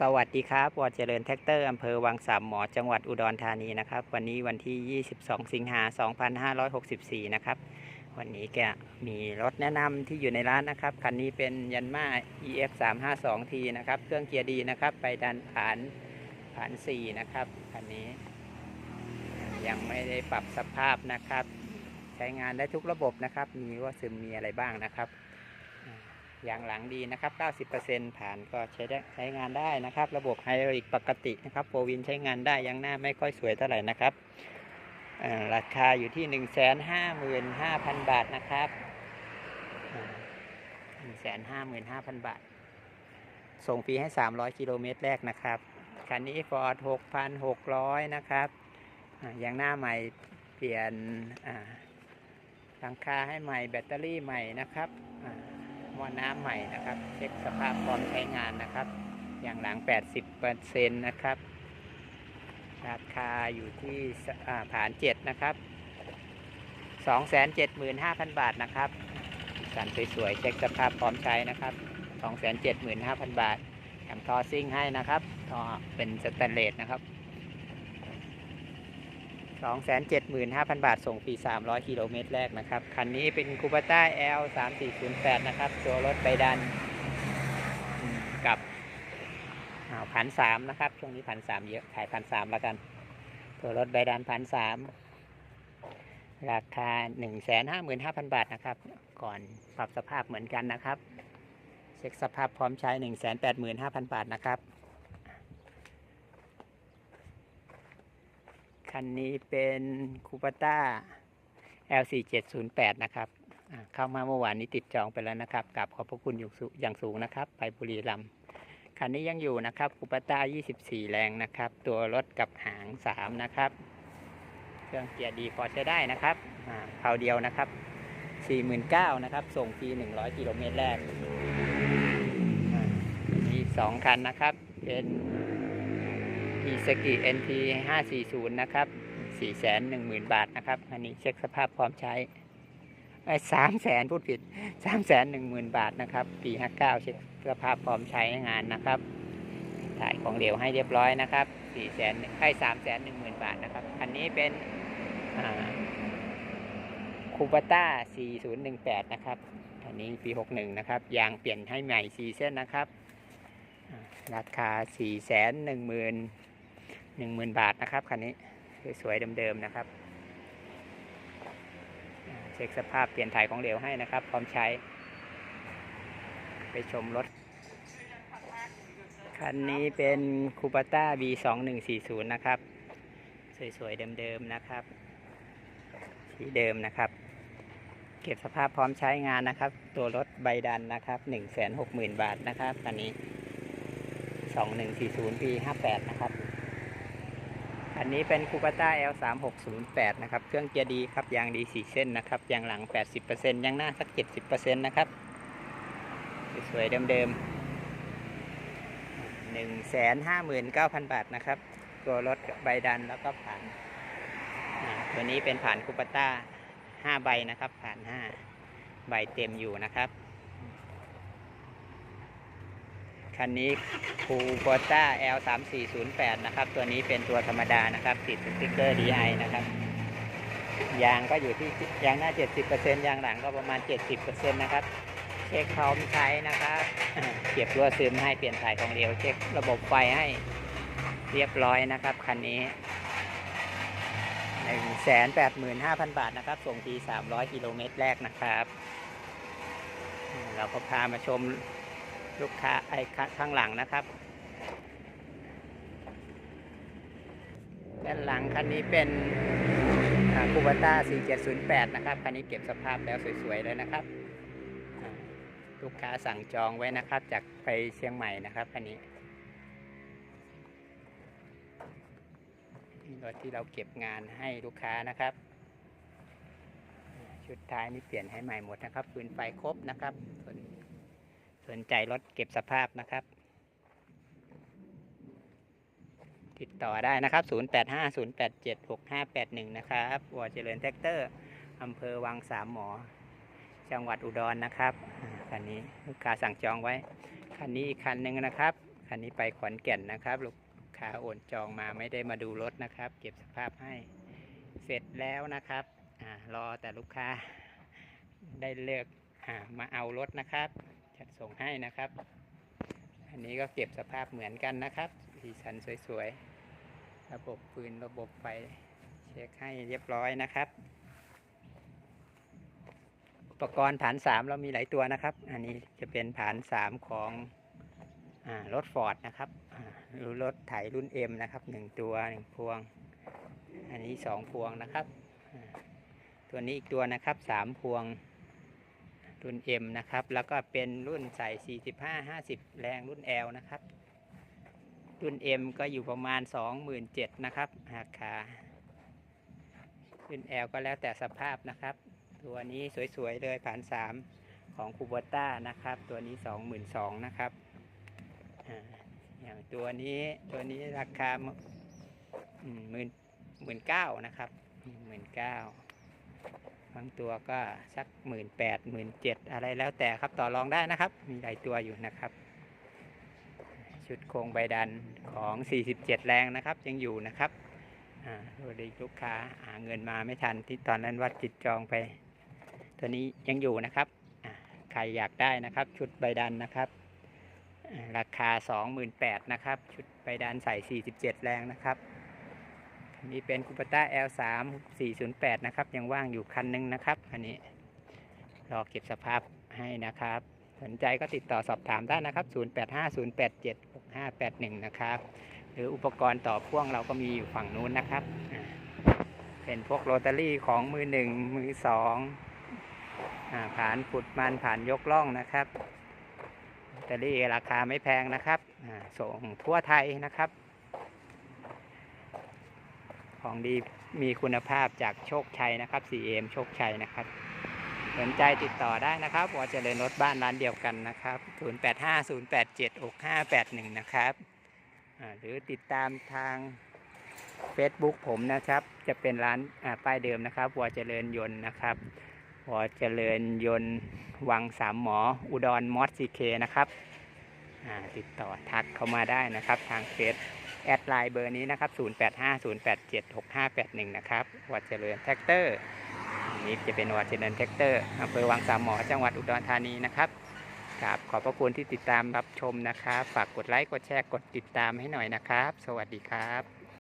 สวัสดีครับวอเจริญแท็กเตอร์อำเภอวังสามหมอจังหวัดอุดรธานีนะครับ วันนี้วันที่ 22 สิงหา 2564 นะครับ วันนี้แกมีรถแนะนำที่อยู่ในร้านนะครับ คันนี้เป็นยันมา EF 352T นะครับ เครื่องเกียร์ดีนะครับ ไปดันผ่านผ่าน 4 นะครับ คันนี้ ยังไม่ได้ปรับสภาพนะครับ ใช้งานได้ทุกระบบนะครับ มีว่าซึมมีอะไรบ้างนะครับ ยางหลังดีนะครับ 90%ผ่านก็ใช้ได้ใช้งานได้นะครับ ระบบไฮดรอลิกปกตินะครับโฟวินใช้งานได้ยางหน้าไม่ค่อยสวยเท่าไหร่นะครับราคาอยู่ที่ 155,000 บาทนะครับหนึ่งแสนห้าหมื่นห้าพันบาท ส่งฟรีให้ 300 กิโลเมตรแรกนะครับ คันนี้ Ford 6,600 นะครับยางหน้าใหม่เปลี่ยนอ่าหลังคาให้ใหม่แบตเตอรี่ใหม่นะครับ ม้อน้ำใหม่นะครับ เช็คสภาพพร้อมใช้งานนะครับ อย่างหลัง 80%นะครับ ราคาอยู่ที่ฐาน 7 นะครับ 275,000 บาทนะครับสันสวยๆเช็คสภาพพร้อมใช้นะครับ 275,000 บาทแถมทอซิ่งให้นะครับทอเป็นสแตนเลสนะครับ 275,000 บาท ส่งฟรี 300 กิโลเมตรแรกนะครับ คันนี้เป็นคูปต้า L 3408นะครับ ตัวรถใบดันกับพันสามนะครับ ช่วงนี้พันสามเยอะ ขายพันสามแล้วกัน ตัวรถใบดันพันสามราคา155,000บาทนะครับ ก่อนปรับสภาพเหมือนกันนะครับ เช็คสภาพพร้อมใช้185,000บาทนะครับ คันนี้เป็นคูปต้า L4708 นะครับ เข้ามาเมื่อวานนี้ติดจองไปแล้วนะครับกับขอบพระคุณอย่างสูงสูงนะครับ ไปบุรีรัมย์คันนี้ยังอยู่นะครับคูปต้า 24 แรงนะครับ ตัวรถกับหาง 3 นะครับ เครื่องเกียร์ดีพอใช้ได้นะครับอ่าเผาเดียวนะครับ 49,000นะครับ ส่งฟรี 100 กิโลเมตรแรกมีสองคันนะครับ เป็น อีสกิ NT 540 นะครับ 410,000 บาทนะครับ อันนี้เช็คสภาพพร้อมใช้ไอ้สามแสนพูดผิดสามแสนหนึ่งหมื่นบาทนะครับ ปีห้าเก้าเช็คสภาพพร้อมใช้งานนะครับถ่ายของเหลวให้เรียบร้อยนะครับสี่แสนไอ้สามแสนหนึ่งหมื่นบาทนะครับ อันนี้เป็นคูปต้า4018นะครับ อันนี้ปี61นะครับ ยางเปลี่ยนให้ใหม่4เส้นนะครับอ่าราคา4 1 0 0 0 0 10,000บาทนะครับคันนี้สวยๆเดิมๆนะครับเช็คสภาพเปลี่ยนถ่ายของเหลวให้นะครับ พร้อมใช้ ไปชมรถ คันนี้เป็นคูปต้า B2140 นะครับ สวยๆเดิมๆนะครับสีเดิมนะครับ เก็บสภาพพร้อมใช้งานนะครับ ตัวรถใบดันนะครับ160,000 บาทนะครับคันนี้ 2140ปี58 นะครับ อันนี้เป็นคูปต้า L 3 6 0 8นะครับ เครื่องเกียร์ดีครับ ยางดี4เส้นนะครับ ยางหลัง 80%ยางหน้าสัก 70%นะครับ สวยๆเดิมๆ159,000บาทนะครับ ตัวรถใบดันแล้วก็ผ่าน ตัวนี้เป็นผ่านคูปต้า5ใบนะครับ ผ่าน5ใบเต็มอยู่นะครับ คันนี้คูโบต้า L 3 4 0 8นะครับ ตัวนี้เป็นตัวธรรมดานะครับติดสติ๊กเกอร์ DI นะครับ ยางก็อยู่ที่ยางหน้า 70%ยางหลังก็ประมาณ 70%นะครับเช็คพร้อมใช้นะครับเก็บรั่วซึมให้เปลี่ยนสายของเหลวเช็คระบบไฟให้เรียบร้อยนะครับคันนี้185,000บาทนะครับ ส่งที300กิโลเมตรแรกนะครับ เราก็พามาชม ลูกค้าไอ้ข้าข้างหลังนะครับ ด้านหลังคันนี้เป็นคูบต้า 4708 นะครับ คันนี้เก็บสภาพแล้วสวยๆเลยนะครับ ลูกค้าสั่งจองไว้นะครับ จากไปเชียงใหม่นะครับคันนี้รถที่เราเก็บงานให้ลูกค้านะครับ ชุดท้ายนี่เปลี่ยนให้ใหม่หมดนะครับ ปืนไฟครบนะครับ สนใจรถเก็บสภาพนะครับ ติดต่อได้นะครับ 0850876581 นะครับวอเจริญแท็กเตอร์อำเภอวังสามหมอ จังหวัดอุดรนะครับคันนี้ลูกค้าสั่งจองไว้ คันนี้อีกคันหนึ่งนะครับ คันนี้ไปขอนแก่นนะครับ ลูกค้าโอนจองมาไม่ได้มาดูรถนะครับ เก็บสภาพให้เสร็จแล้วนะครับอรอแต่ลูกค้าได้เลือกอมาเอารถนะครับ จัดส่งให้นะครับ อันนี้ก็เก็บสภาพเหมือนกันนะครับสีสันสวยๆ ระบบปืนระบบไฟเช็คให้เรียบร้อยนะครับ อุปกรณ์ฐานสามเรามีหลายตัวนะครับ อันนี้จะเป็นฐานสามของรถฟอร์ดนะครับอ่าหรือรถไถรุ่น M นะครับหนึ่งตัวหนึ่งพวง อันนี้สองพวงนะครับ ตัวนี้อีกตัวนะครับสามพวง รุ่น M นะครับ แล้วก็เป็นรุ่นใส่ 45 50 แรงรุ่น L นะครับ รุ่น M ก็อยู่ประมาณ 27,000นะครับราคารุ่น L ก็แล้วแต่สภาพนะครับ ตัวนี้สวย ๆ เลยผ่านสามของคูโบต้านะครับ ตัวนี้สองหมื่นะครับอ่าอย่างตัวนี้ตัวนี้ราคาหมื่นหมื่นเก้านะครับหมื่นเก้า บางตัวก็สักหมื่นแปดหมื่นเจ็ดอะไรแล้วแต่ครับต่อรองได้นะครับ มีหลายตัวอยู่นะครับ ชุดโครงใบดันของ 47 แรงนะครับ ยังอยู่นะครับอ่าโดยลูกค้าหาเงินมาไม่ทันที่ตอนนั้นวัดจิตจองไป ตัวนี้ยังอยู่นะครับอ่าใครอยากได้นะครับ ชุดใบดันนะครับอ่าราคา 28,000นะครับ ชุดใบดันใส่ 47 แรงนะครับ อันนี้เป็นคูปต้า L3 408 นะครับ ยังว่างอยู่คันหนึงนะครับ อันนี้ รอเก็บสภาพให้นะครับ สนใจก็ติดต่อสอบถามได้นะครับ 0850876581 นะครับ หรืออุปกรณ์ต่อพ่วงเราก็มีอยู่ฝั่งนู้นนะครับ เป็นพวกโรตารี่ของมือหนึ่งมือสองผ่านขุดมันผ่านยกล่องนะครับโรตารี่ราคาไม่แพงนะครับ ส่งทั่วไทยนะครับ ของดีมีคุณภาพจากโชคชัยนะครับ 4M โชคชัยนะครับสนใจติดต่อได้นะครับวอเจริญรถบ้านร้านเดียวกันนะครับ 0850876581 นะครับ หรือติดตามทาง Facebook ผมนะครับ จะเป็นร้านป้ายเดิมนะครับวอเจริญยนต์นะครับวอเจริญยนต์วังสามหมอ อุดรมอสซีเคนะครับติดต่อทักเข้ามาได้นะครับทางเฟซ แอดไลน์เบอร์นี้นะครับ 0850876581 นะครับวัดเจริญแท็กเตอร์นี่จะเป็นวัดเจริญแท็กเตอร์อำเภอวังสามหมอจังหวัดอุดรธานีนะครับครับขอบพระคุณที่ติดตามรับชมนะครับ ฝากกดไลค์ กดแชร์ กดติดตามให้หน่อยนะครับ สวัสดีครับ